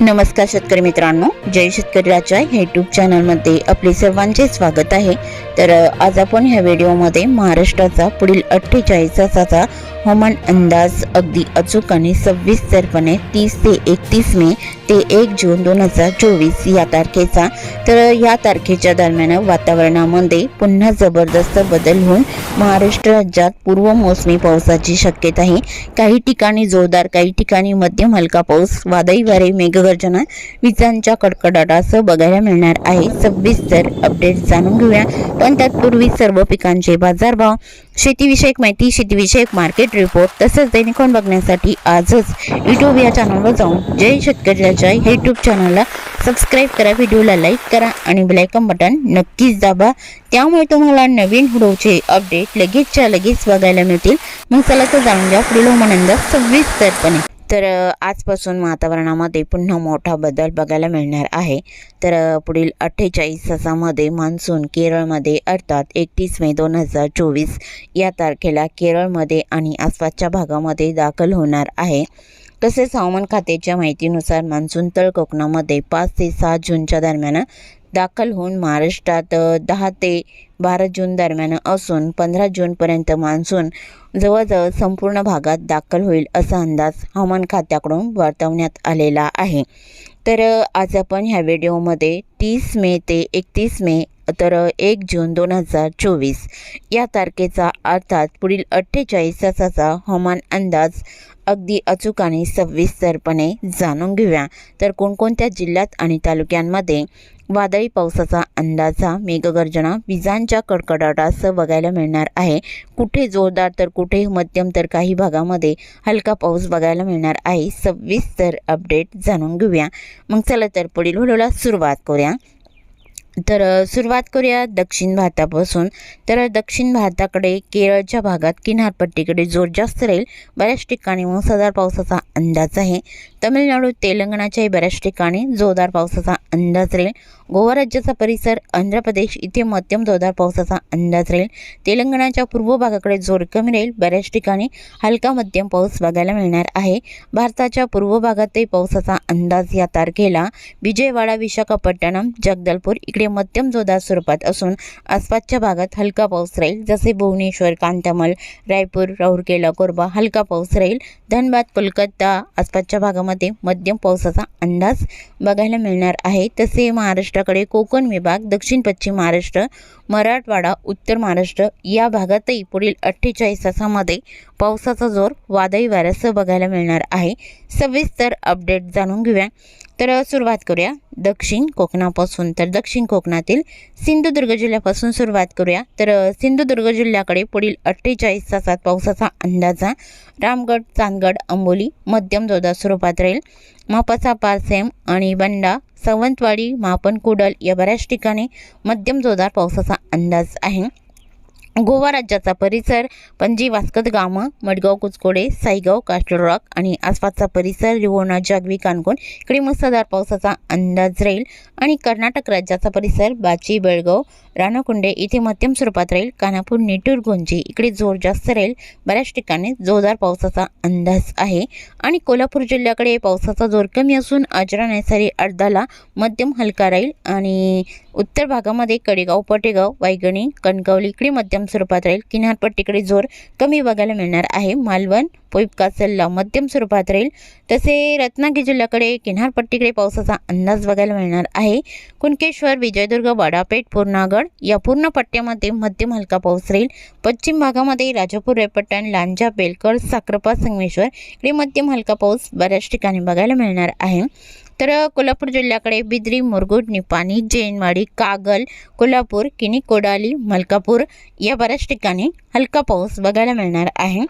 नमस्कार शेतकरी मित्रांनो जय शेतकरी राजा ह्या यूट्यूब चॅनलमध्ये आपले सर्वांचे स्वागत आहे. तर आज आपण ह्या व्हिडिओमध्ये महाराष्ट्राचा पुढील अठ्ठेचाळीस तासाचा हवामान अंदाज अगदी अचूक आणि सविस्तरपणे तीस ते एकतीस मे ते एक जून दोन हजार चोवीस या तारखेचा. तर या तारखेच्या दरम्यान वातावरणामध्ये पुन्हा जबरदस्त बदल होऊन महाराष्ट्र राज्यात पूर्व मोसमी पावसाची शक्यता आहे. काही ठिकाणी जोरदार काही ठिकाणी मध्यम हलका पाऊस वादळी वारे मेघ मेघगर्जना विजांच्या कडकडाटासह बघायला मिळणार आहे. सविस्तर अपडेट जाणून घेऊया पण तत्पूर्वी सर्व पिकांचे बाजारभाव शेतीविषयक माहिती शेतीविषयक मार्केट रिपोर्ट तसंच दैनिकॉन बघण्यासाठी आजच यूट्यूब या चॅनलवर जाऊन जय शेतकऱ्याच्या हे यूट्यूब चॅनलला सबस्क्राईब करा व्हिडिओला लाईक करा आणि बेलायकन बटन नक्कीच दाबा. त्यामुळे तुम्हाला नवीन व्हिडिओचे अपडेट लगेचच्या लगेच बघायला मिळतील. मग चला तर जाणून घ्या पुढील हवामान सविस्तरपणे तर आजपासून वातावरणामध्ये पुन्हा मोठा बदल बघायला मिळणार आहे. तर पुढील अठ्ठेचाळीस तासामध्ये मान्सून केरळमध्ये अर्थात एकतीस मे दोन हजार चोवीस या तारखेला केरळमध्ये आणि आसपासच्या भागामध्ये दाखल होणार आहे. तसेच हवामान खात्याच्या माहितीनुसार मान्सून तळ कोकणामध्ये पाच ते सात जूनच्या दरम्यान दाखल होऊन महाराष्ट्रात दहा ते बारा जून दरम्यान असून पंधरा जूनपर्यंत मान्सून जवळजवळ संपूर्ण भागात दाखल होईल असा अंदाज हवामान खात्याकडून वर्तवण्यात आलेला आहे. तर आज आपण ह्या व्हिडिओमध्ये तीस मे ते एकतीस मे तर एक जून दोन हजार चोवीस या तारखेचा अर्थात पुढील अठ्ठेचाळीस तासाचा हवामान अंदाज अगदी अचूक आणि सविस्तरपणे जाणून घेऊया. तर कोणकोणत्या जिल्ह्यात आणि तालुक्यांमध्ये वादळी पावसाचा अंदाजा मेघगर्जना विजांच्या कडकडाटासह बघायला मिळणार आहे? कुठे जोरदार तर कुठे मध्यम तर काही भागामध्ये हलका पाऊस बघायला मिळणार आहे? सविस्तर अपडेट जाणून घेऊया. मग चला तर पुढील व्हिडिओला सुरुवात करूया. तर सुरुवात करूया दक्षिण भारतापासून. तर दक्षिण भारताकडे केरळच्या भागात किनारपट्टीकडे जोर जास्त राहील. बऱ्याच ठिकाणी मुसळधार पावसाचा अंदाज आहे. तमिळनाडू तेलंगणाच्याही बऱ्याच ठिकाणी जोरदार पावसाचा अंदाज राहील. गोवा राज्याचा परिसर आंध्र प्रदेश इथे मध्यम जोरदार पावसाचा अंदाज राहील. तेलंगणाच्या पूर्व भागाकडे जोर कमी राहील. बऱ्याच ठिकाणी हलका मध्यम पाऊस बघायला मिळणार आहे. भारताच्या पूर्व भागातही पावसाचा अंदाज या तारखेला विजयवाडा विशाखापट्टणम जगदलपूर इकडे मध्यम जोरदार स्वरूपात असून आसपासच्या भागात हलका पाऊस राहील. जसे भुवनेश्वर कांतामल रायपूर राऊरकेला कोरबा हलका पाऊस राहील. धनबाद कोलकाता आसपासच्या भागामध्ये मध्यम पावसाचा अंदाज बघायला मिळणार आहे. तसे महाराष्ट्र महाराष्ट्राकडे कोकण विभाग दक्षिण पश्चिम महाराष्ट्र मराठवाडा उत्तर महाराष्ट्र या भागातही पुढील अठ्ठेचाळीस तासामध्ये पावसाचा जोर वादळी वाऱ्यासह बघायला मिळणार आहे. सविस्तर अपडेट जाणून घेऊया. तर सुरुवात करूया दक्षिण कोकणापासून. तर दक्षिण कोकणातील सिंधुदुर्ग जिल्ह्यापासून सुरुवात करूया. तर सिंधुदुर्ग जिल्ह्याकडे पुढील अठ्ठेचाळीस तासात पावसाचा अंदाजा रामगड चांदगड अंबोली मध्यम जोरदार स्वरूपात राहील. मापासा पारसेम आणि बंडा सावंतवाडी मापन कुडल या बऱ्याच ठिकाणी मध्यम जोरदार पावसाचा अंदाज आहे. गोवा राज्याचा परिसर पणजी वास्कत गामं मडगाव कुचकोडे साईगाव कास्टर रॉक आणि आसपासचा परिसर रिवोणा जागवी कानकोण इकडे मुसळधार पावसाचा अंदाज राहील. आणि कर्नाटक राज्याचा परिसर बाची बेळगाव राणाकुंडे इथे मध्यम स्वरूपात राहील. कानापूर नेटूर गोंजी इकडे जोर जास्त राहील. बऱ्याच ठिकाणी जोरदार पावसाचा अंदाज आहे. आणि कोल्हापूर जिल्ह्याकडे पावसाचा जोर कमी असून अजरा नैसारी अर्धाला मध्यम हलका राहील. आणि उत्तर भागामध्ये कडेगाव पटेगाव वायगणी कणकवली इकडे मध्यम स्वरूपात राहील. किनारपट्टीकडे जोर कमी बघायला मिळणार आहे. मालवण पोईपकासलला मध्यम स्वरूपात राहील. तसे रत्नागिरी जिल्ह्याकडे किनारपट्टीकडे पावसाचा अंदाज बघायला मिळणार आहे. कुणकेश्वर विजयदुर्ग वाडापेठ पूर्णागड या पूर्ण पट्ट्यामध्ये मध्यम हलका पाऊस राहील. पश्चिम भागामध्ये राजापूर रेपट्टण लांजा बेलकर साक्रपा संगमेश्वर इकडे मध्यम हलका पाऊस बऱ्याच ठिकाणी बघायला मिळणार आहे. तर कोल्हापूर जिल्ह्याकडे बिद्री मुरगुड निपाणी जैनवाडी कागल कोल्हापूर किनी कोडाली मलकापूर या बऱ्याच ठिकाणी हलका पाऊस बघायला मिळणार आहे.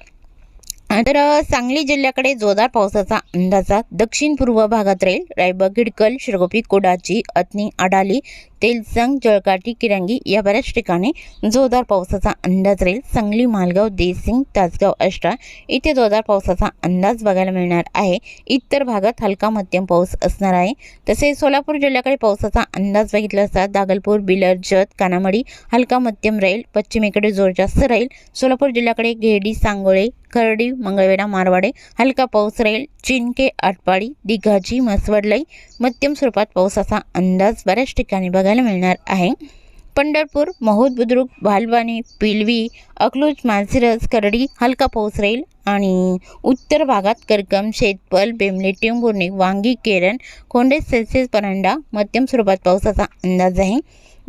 तर सांगली जिल्ह्याकडे जोरदार पावसाचा अंदाजा दक्षिण पूर्व भागात राहील रायबा गिडकल शिरगोपी कोडाची अतनी अडाली तेलसंग जळकाठी किरंगी या बऱ्याच ठिकाणी जोरदार पावसाचा अंदाज राहील. सांगली मालगाव देसिंग तासगाव अष्टा इथे जोरदार पावसाचा अंदाज बघायला मिळणार आहे. इतर भागात हलका मध्यम पाऊस असणार आहे. तसेच सोलापूर जिल्ह्याकडे पावसाचा अंदाज बघितला असता दागलपूर बिलर जत कानामडी हलका मध्यम राहील. पश्चिमेकडे जोर जास्त राहील. सोलापूर जिल्ह्याकडे घेडी सांगोळे खर्डी मंगळवेढा मारवाडे हलका पाऊस राहील. चिनके आटपाडी दिघाजी मसवडलाई मध्यम स्वरूपात पावसाचा अंदाज बऱ्याच ठिकाणी बघायला मिळणार आहे. पंढरपूर महूद बुद्रुक भालवानी पिलवी अकलूज मानसिरस करडी हलका पाऊस राहील आणि उत्तर भागात करकम शेतपल बेमले टिंबुर्णी वांगी केरन कोंडे सेल्सिअस परांडा मध्यम स्वरूपात पावसाचा अंदाज आहे.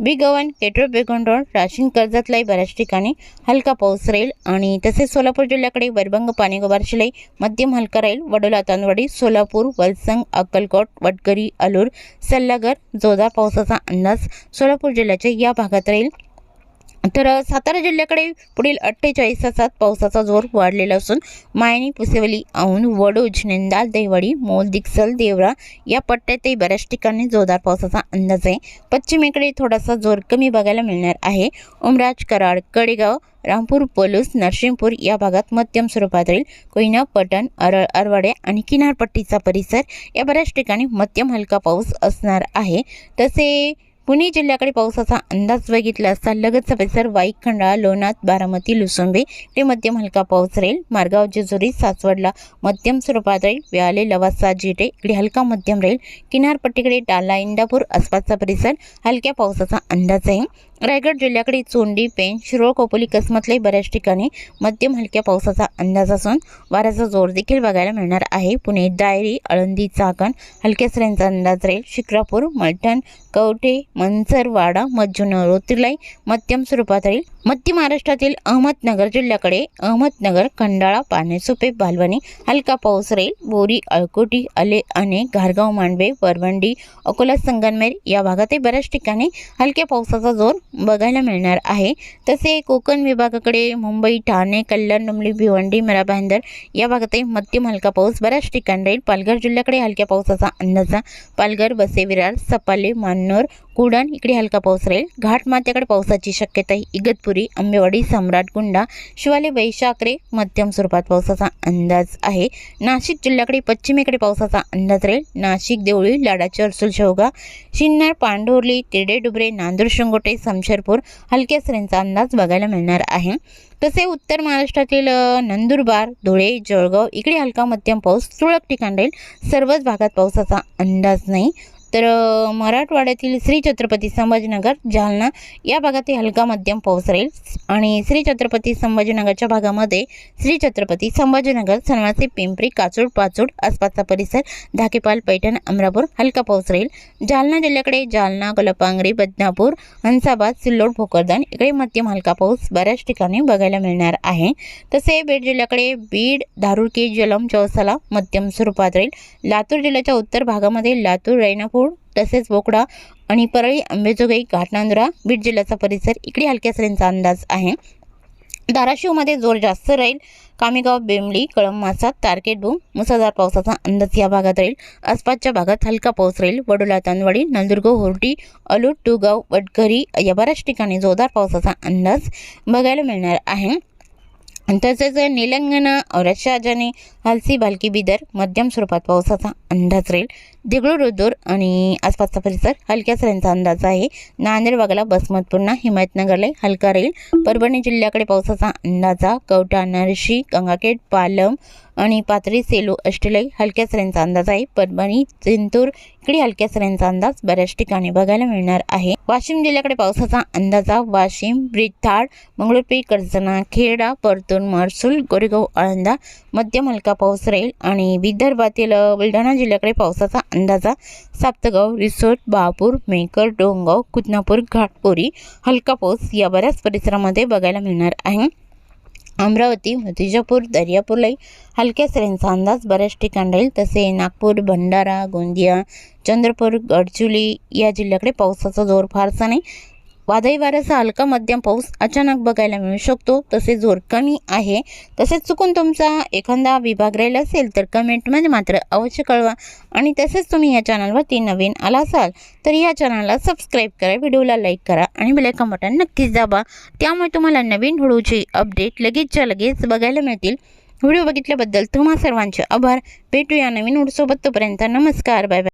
बिगवन केटो बेगोंडोळ राशीन कर्जतलाही बऱ्याच ठिकाणी हलका पाऊस राहील आणि तसेच सोलापूर जिल्ह्याकडे वैरभंग पाणीगोबारशिलाई मध्यम हलका राहील. वडोला तांदवाडी सोलापूर वलसंग अक्कलकोट वडकरी अलूर सल्लागर जोरदार पावसाचा अंदाज सोलापूर जिल्ह्याच्या या भागात राहील. तर सातारा जिल्ह्याकडे पुढील अठ्ठेचाळीस तासात पावसाचा जोर वाढलेला असून मायनी पुसेवली औन वडोज निंदाल देवाडी मोल दिक्सल देवरा या पट्ट्यातही बऱ्याच ठिकाणी जोरदार पावसाचा अंदाज आहे. पश्चिमेकडे थोडासा जोर कमी बघायला मिळणार आहे. उमराज कराड कडेगाव रामपूर पलूस नरसिंहपूर या भागात मध्यम स्वरूपात राहील. कोयना पटण अरळ अरवाडे आणि किनारपट्टीचा परिसर या बऱ्याच ठिकाणी मध्यम हलका पाऊस असणार आहे. तसे पुणे जिल्ह्याकडे पावसाचा अंदाज बघितला असता लगतचा परिसर वाईक खंडाळा लोणात बारामती लुसुंबे ते मध्यम हलका पाऊस राहील. मारगाव जेजुरी सासवडला मध्यम स्वरूपात राहील. व्याले लवासा जिटे इकडे हलका मध्यम राहील. किनारपट्टीकडे डाला इंदापूर आसपासचा परिसर हलक्या पावसाचा अंदाज आहे. रायगड जिल्ह्याकडे चोंडी पेन शिरोळ कोपोली कसमतलाही बऱ्याच ठिकाणी मध्यम हलक्या पावसाचा अंदाज असून वाऱ्याचा जोर देखील बघायला मिळणार आहे. पुणे दायरी आळंदी चाकण हलक्या सऱ्यांचा अंदाज राहील. शिक्रापूर मलठण कवठे मनसरवाडा वाडा रोतिलाई मध्यम स्वरूपात राहील. मध्य महाराष्ट्रातील अहमदनगर जिल्ह्याकडे अहमदनगर खंडाळा पानेसुपे बालवणी हलका पाऊस राहील. बोरी अळकोटी अले अने घारगाव मांडवे वरवंडी अकोला संगनमेर या भागातही बऱ्याच ठिकाणी हलक्या पावसाचा जोर बघायला मिळणार आहे. तसे कोकण विभागाकडे मुंबई ठाणे कल्याण डुमली भिवंडी मिरा भाईंदर या भागातही मध्यम हलका पाऊस बऱ्याच ठिकाणी राहील. पालघर जिल्ह्याकडे हलक्या पावसाचा अंदाजा. पालघर बसे विरार सपाले मान्नोर कुडण इकडे हलका पाऊस राहील. घाटमाथ्याकडे पावसाची शक्यता इगतपुरी आंबेवाडी सम्राटकुंडा शिवाले वैशाखरे मध्यम स्वरूपात पावसाचा अंदाज आहे. नाशिक जिल्ह्याकडे पश्चिमेकडे पावसाचा अंदाज राहील. नाशिक देवळी लाडाची अर्सुल शेवगा शिन्नर पांढोर्ली तिरडे डुबरे नांदूर शिंगोटे समशेरपूर हलक्या सरींचा अंदाज बघायला मिळणार आहे. तसे उत्तर महाराष्ट्रातील नंदुरबार धुळे जळगाव इकडे हलका मध्यम पाऊस तुरळक ठिकाण राहील. सर्वच भागात पावसाचा अंदाज नाही. तर मराठवाड्यातील श्री छत्रपती संभाजीनगर जालना या भागातही हलका मध्यम पाऊस राहील आणि श्री छत्रपती संभाजीनगरच्या भागामध्ये श्री छत्रपती संभाजीनगर सनवासी पिंपरी काचूड पाचूड आसपासचा परिसर धाकेपाल पैठण अमरापूर हलका पाऊस राहील. जालना जिल्ह्याकडे जालना कोल्हापांगरी बदनापूर हंसाबाद सिल्लोड भोकरदन इकडे मध्यम हलका पाऊस बऱ्याच ठिकाणी बघायला मिळणार आहे. तसे बीड जिल्ह्याकडे बीड धारुरकी जलम चौसाला मध्यम स्वरूपात राहील. लातूर जिल्ह्याच्या उत्तर भागामध्ये लातूर रैनापूर तसेच बोकडा आणि परळी आंबेजोगाई घाटनांदुरा बीड जिल्ह्याचा परिसर इकडे हलक्या सरींचा अंदाज आहे. धाराशिवमध्ये जोर जास्त राहील. कामेगाव बेमली कळंब तारकेट भूम मुसळधार पावसाचा अंदाज या भागात राहील. आसपासच्या भागात हलका पाऊस राहील. वडोला तांदवाडी नंदुर्ग होर्टी अलूट टुगाव वडघरी या बऱ्याच ठिकाणी जोरदार पावसाचा अंदाज बघायला मिळणार आहे. तसेच निलंगणा औरतशहाजाने हलसी भालकी बिदर मध्यम स्वरूपात पावसाचा अंदाज राहील. देगळूर आणि आसपासचा परिसर हलक्या सऱ्यांचा अंदाज आहे. नांदेड वागला बसमतपूर्णा हिमायतनगरला हलका राहील. परभणी जिल्ह्याकडे पावसाचा अंदाजा कवठा नरशी गंगाखेड पालम आणि पाथरी सेलू अष्टलई हलक्या सऱ्यांचा अंदाज आहे. परभणी चिंतूर इकडे हलक्या सऱ्यांचा अंदाज बऱ्याच ठिकाणी बघायला मिळणार आहे. वाशिम जिल्ह्याकडे पावसाचा अंदाजा वाशिम ब्रिथाड मंगळूरपी कर्जना खेडा परतूर महसूल गोरेगाव आळंदा मध्यम हलका पाऊस राहील आणि विदर्भातील बुलढाणा जिल्ह्याकडे पावसाचा अंदाजा साप्तगाव रिसोर्ट बहापूर मेकर डोंगाव कुदनापूर घाटपोरी हलका पाऊस या बऱ्याच परिसरामध्ये बघायला मिळणार आहे. अमरावती विजापूर दर्यापूरलाही हलक्या सरींचा अंदाज बऱ्याच ठिकाणी राहील. तसे नागपूर भंडारा गोंदिया चंद्रपूर गडचिरोली या जिल्ह्याकडे पावसाचा जोर फारसा नाही. वादळी वाऱ्याचा हलका मध्यम पाऊस अचानक बघायला मिळू शकतो. तसेच जोर कमी आहे. तसेच चुकून तुमचा एखादा विभाग राहिला असेल तर कमेंटमध्ये मात्र अवश्य कळवा. आणि तसेच तुम्ही या चॅनलवरती नवीन आला असाल तर या चॅनलला सबस्क्राईब करा व्हिडिओला लाईक करा आणि बेलायकन बटन नक्कीच दाबा. त्यामुळे तुम्हाला नवीन व्हिडिओची अपडेट लगेचच्या लगेच बघायला मिळतील. व्हिडिओ बघितल्याबद्दल तुम्हा सर्वांचे आभार. भेटूया नवीन व्हिडिओसोबत. तोपर्यंत नमस्कार. Bye bye